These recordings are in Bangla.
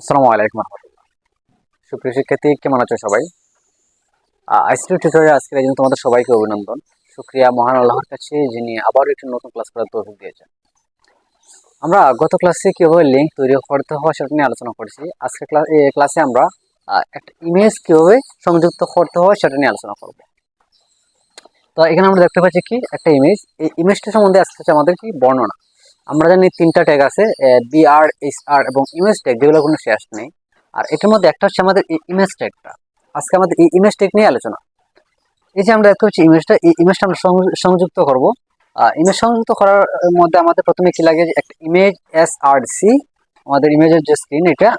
আসসালামু আলাইকুম। রহমতুল্লাহ সুপ্রিয় শিক্ষার্থী, কেমন আছো সবাই? আইসিটি টিউটোরিয়াল আজকের এই জন্য তোমাদের সবাইকে অভিনন্দন। শুক্রিয়া মহান আল্লাহর কাছে, যিনি আবারও একটি নতুন ক্লাস করার তৌফিক দিয়েছেন। আমরা গত ক্লাসে কীভাবে লিঙ্ক তৈরি করতে হয় সেটা নিয়ে আলোচনা করেছি। আজকে ক্লাস এই ক্লাসে আমরা একটা ইমেজ কীভাবে সংযুক্ত করতে হয় সেটা নিয়ে আলোচনা করব। তো এখানে আমরা দেখতে পাচ্ছি কি? একটা ইমেজ এই ইমেজটা সম্বন্ধে আজকে হচ্ছে আমাদের কি বর্ণনা। আমরা জানি তিনটা ট্যাগ আছে বি আর এস আর এবং ইমেজ ট্যাগ যেগুলো কোনো শেষ নেই। আর এটার মধ্যে একটা হচ্ছে আমাদের ইমেজ ট্যাগটা আজকে আমাদের এই ইমেজ ট্যাগ নিয়ে আলোচনা। এই যে আমরা দেখতে পাচ্ছি ইমেজটা এই ইমেজটা আমরা সংযুক্ত করব। ইমেজ সংযুক্ত করার মধ্যে আমাদের প্রথমে কি লাগে একটা ইমেজ এস আর সি আমাদের ইমেজের যে স্ক্রিন এটা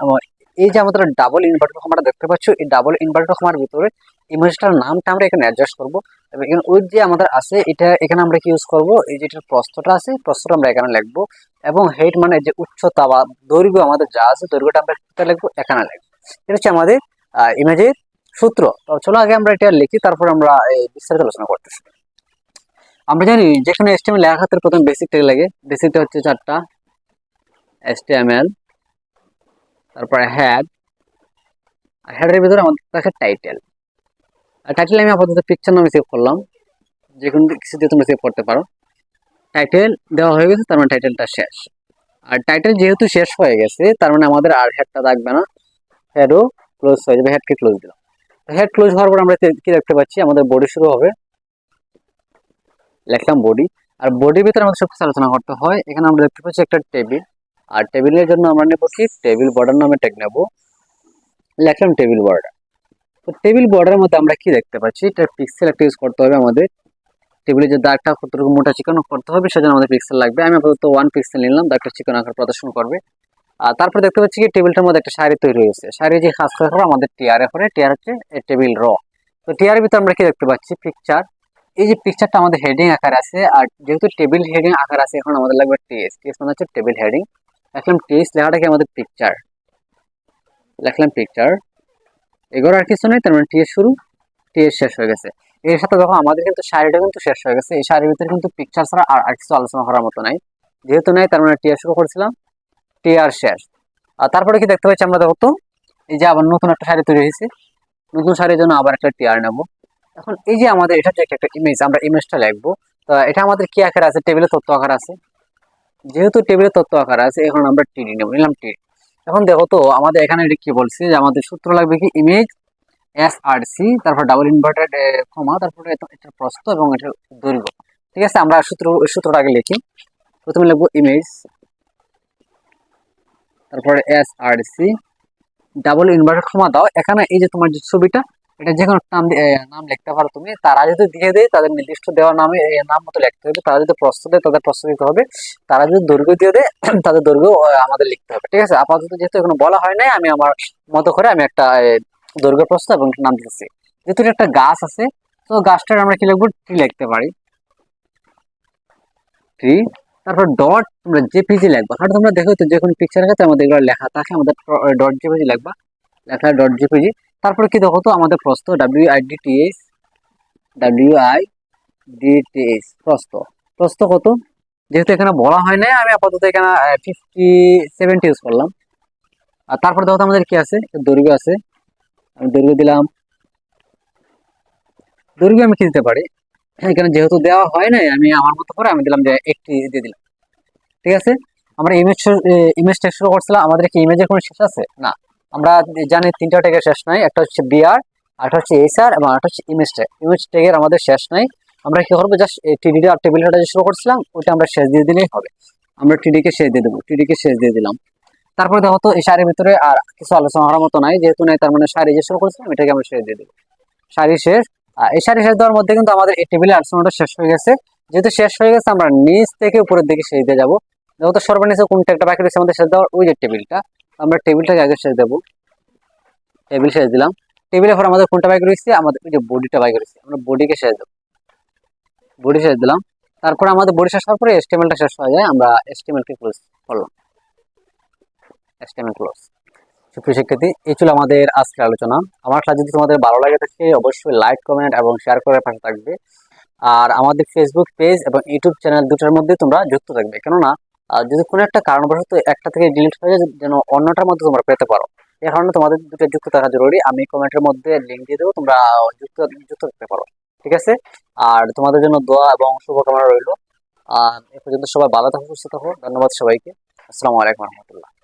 এই যে আমাদের ডাবল ইনভার্টার আমরা দেখতে পাচ্ছি, এই ডাবল ইনভার্টার আমার ভিতরে ইমেজটার নামটা আমরা এখানে অ্যাডজাস্ট করব। এবং এখানে ওই যে আমাদের আছে, এটা এখানে আমরা কি ইউজ করব? এই যে এটার প্রস্থটা আছে প্রস্থটা আমরা এখানে লিখব। এবং হেড মানে যে উচ্চতা বা দৈর্ঘ্য আমাদের যা আছে, দৈর্ঘ্যটা আমরা কোথায় লিখব? এখানে লিখব। এটা হচ্ছে আমাদের ইমেজের সূত্র। তো চলো আগে আমরা এটা লিখি, তারপর আমরা বিস্তারিত আলোচনা করতেছি আমরা জানি যেখানে এসটিএমএল লেখা হাতের প্রথম বেসিক ট্যাগ লাগে। বেসিকটা হচ্ছে চারটা। এসটিএমএল তারপরে হ্যাড আর হ্যাডের ভিতরে আমাদের থাকে টাইটেল টাইটেল আমি আপাতত পিকচার নামে সেভ করলাম। যে কোনো কিছু দিয়ে তোমরা সেভ করতে পারো। টাইটেল দেওয়া হয়ে গেছে, তার মানে টাইটেলটা শেষ। আর টাইটেল যেহেতু শেষ হয়ে গেছে, তার মানে আমাদের আর হেডটা থাকবে না। হেডও ক্লোজ হয়ে যাবে হেডকে ক্লোজ দিলাম। হেড ক্লোজ হওয়ার পর আমরা কি দেখতে পাচ্ছি? আমাদের বডি শুরু হবে। লিখলাম বডি আর বডির ভিতরে আমাদের সব কিছু আলোচনা করতে হয়। এখানে আমরা দেখতে পাচ্ছি একটা টেবিল আর টেবিলের জন্য আমরা নেব কি? টেবিল বর্ডার নামে ট্যাগ নেব। লিখলাম টেবিল বর্ডার তো টেবিল বর্ডারের মধ্যে আমরা কি দেখতে পাচ্ছি? এটা পিক্সেল একটা ইউজ করতে হবে আমাদের। টেবিলের যে দাগটা কতটুকু মোটা চিকন করতে হবে, সেজন্য আমাদের পিক্সেল লাগবে। আমি আপাতত ওয়ান পিক্সেল নিলাম, দাগটা চিকন আকার প্রদর্শন করবে। আর তারপর দেখতে পাচ্ছি কি টেবিলটার মধ্যে একটা শাড়ি তৈরি হয়েছে। শাড়ি যে কাজ পর আমাদের টিয়ারে পরে টিয়ার হচ্ছে টেবিল র তো টিয়ারের ভিতরে আমরা কি দেখতে পাচ্ছি? পিকচার এই যে পিকচারটা আমাদের হেডিং আকার আছে, আর যেহেতু টেবিল হেডিং আকার আছে, এখন আমাদের লাগবে টিএস টিএস মানে হচ্ছে টেবিল হেডিং লিখলাম টিএস লেখাটা কি আমাদের পিকচার লিখলাম পিকচার এগুলো আর কিছু নেই, তার মানে টিএস শুরু, টিএস শেষ হয়ে গেছে। এর সাথে দেখো, আমাদের কিন্তু শাড়িটা কিন্তু শেষ হয়ে গেছে। এই শাড়ির ভিতরে কিন্তু পিকচার ছাড়া আর আর কিছু আলোচনা করার মতো নাই। যেহেতু নাই, তার মানে টিআর শুরু করেছিলাম, টিআর শেষ। আর তারপরে কি দেখতে পাচ্ছি আমরা, দেখো তো, এই যে আবার নতুন একটা শাড়ি তৈরি হয়েছে। নতুন শাড়ির জন্য আবার একটা টিআর নেব। এখন এই যে আমাদের, এটা যে একটা ইমেজ আমরা ইমেজটা লিখব। তো এটা আমাদের কি আকার আছে? টেবিলে তথ্য আকার আছে। যেহেতু টেবিলে তথ্য আকার আছে, এখন আমরা টিডি নেব। নিলাম টিডি এখন দেখো তো, আমাদের এখানে এটা কি বলছে যে আমাদের সূত্র লাগবে কি? ইমেজ এস আর সি তারপর ডাবল ইনভার্টেড ক্ষমা তারপরে এটা- প্রস্থ এবং এটা দৈর্ঘ্য। ঠিক আছে? আমরা সূত্র সূত্রটা আগে লিখি। প্রথমে লিখব ইমেজ তারপরে S R C double inverted comma দাও। এখানে এই যে তোমার যে ছবিটা এটা যে কোনো নাম নাম লিখতে পারো তুমি। তারা যদি দিয়ে দেয়, তাদের নির্দিষ্ট দেওয়া নামে নাম মতো লিখতে হবে। তারা যদি প্রশ্ন দেয়, তাদের প্রশ্ন দিতে হবে। তারা যদি দৈর্ঘ্য দিয়ে দেয়, তাদের দৈর্ঘ্য আমাদের লিখতে হবে। ঠিক আছে? আপাতত যেহেতু এখনও বলা হয় নাই, আমি আমার মতো করে আমি একটা দৈর্ঘ্য প্রশ্ন এবং নাম দিতেছি। যেহেতু একটা গাছ আছে, তো গাছটার আমরা কি লিখব? ট্রি লিখতে পারি। ট্রি, তারপর ডট, তোমরা জেপিজি লিখবা। কারণ তোমরা দেখো তো যে কোনো পিকচারের ক্ষেত্রে আমাদের এগুলো লেখা থাকে। আমাদের ডট জেপিজি লিখবা। লেখা ডট জেপিজি। তারপরে কি দেখো তো আমাদের প্রস্থ W I D T H W I D T H প্রস্থ। প্রস্থ কত? যেহেতু এখানে বলা হয় না আমি আপাতত এখানে ফিফটি সেভেন্টি ইউজ করলাম। আর তারপর দেখো আমাদের কি আছে? দৈর্ঘ্য আছে। আমি দৈর্ঘ্য দিলাম। দৈর্ঘ্য আমি কি দিতে পারি। এখানে যেহেতু দেওয়া হয় নাই, আমি আমার মতো করে আমি দিলাম যে একটি দিয়ে দিলাম। ঠিক আছে? আমরা ইমেজ ইমেজ টেক্সট করছিলাম। আমাদের কি ইমেজের কোনো শেষ আছে? না। আমরা জানি তিনটা ট্যাগের শেষ নাই, একটা হচ্ছে বিআর আরেকটা হচ্ছে এসআর এবং আরেকটা হচ্ছে ইমেজ ট্যাগ ইমেজ ট্যাগের আমাদের শেষ নাই। আমরা কি করব? জাস্ট টিডিটা আর টেবিলটা যে শুরু করছিলাম, ওটা আমরা শেষ দিয়ে দিলেই হবে। আমরা টিডিকে শেষ দিয়ে দেবো টিডিকে শেষ দিয়ে দিলাম। তারপরে দেখো তো এই শাড়ির ভিতরে আর কিছু আলোচনা করার মতো নাই, যেহেতু নাই, তার মানে শাড়ি যে শুরু করছিলাম, এটাকে আমরা শেষ দিয়ে দেবো। শাড়ি শেষ। আর এই শাড়ি শেষ দেওয়ার মধ্যে কিন্তু আমাদের এই টেবিলের আলোচনাটা শেষ হয়ে গেছে। যেহেতু শেষ হয়ে গেছে, আমরা নিচ থেকে উপরের দিকে শেষ দিয়ে যাব। দেখো তো সর্বনিচে কোনটা একটা বাকি রয়েছে আমাদের শেষ দেওয়ার, ওই যে টেবিলটা আমরা টেবিলটাকে আগে শেষ দেবো। টেবিল শেষ দিলাম। টেবিলের পর আমাদের কোনটা বাইক রয়েছে আমাদের ওই যে বডিটা বাইক রয়েছে আমরা বডিকে শেষ দেবো। বডি শেষ দিলাম। তারপর আমাদের বডি শেষ হওয়ার পরে এসটিএমএলটা শেষ হয়ে যায়। আমরা এসটিএমএলকে ক্লোজ করলাম। এসটিএমএল ক্লোজ সুপ্রিয় শিক্ষার্থী, এই ছিল আমাদের আজকের আলোচনা। আমার ক্লাস যদি তোমাদের ভালো লাগে থাকে অবশ্যই লাইক কমেন্ট এবং শেয়ার করার পাশে থাকবে। আর আমাদের ফেসবুক পেজ এবং ইউটিউব চ্যানেল দুটোর মধ্যে তোমরা যুক্ত থাকবে। কেননা আর যদি কোনো একটা কারণবশত একটা থেকে ডিলিট হয়ে যায়, যেন অন্যটার মধ্যে তোমরা পেতে পারো। এই কারণে তোমাদের দুটো যুক্ত থাকা জরুরি। আমি কমেন্টের মধ্যে লিঙ্ক দিয়ে দেবো, তোমরা যুক্ত যুক্ত থাকতে পারো। ঠিক আছে? আর তোমাদের জন্য দোয়া এবং শুভকামনা রইল। আর এ পর্যন্ত সবাই ভালো থাকো, সুস্থ থাকো। ধন্যবাদ সবাইকে। আসসালামু আলাইকুম রহমতুল্লাহ।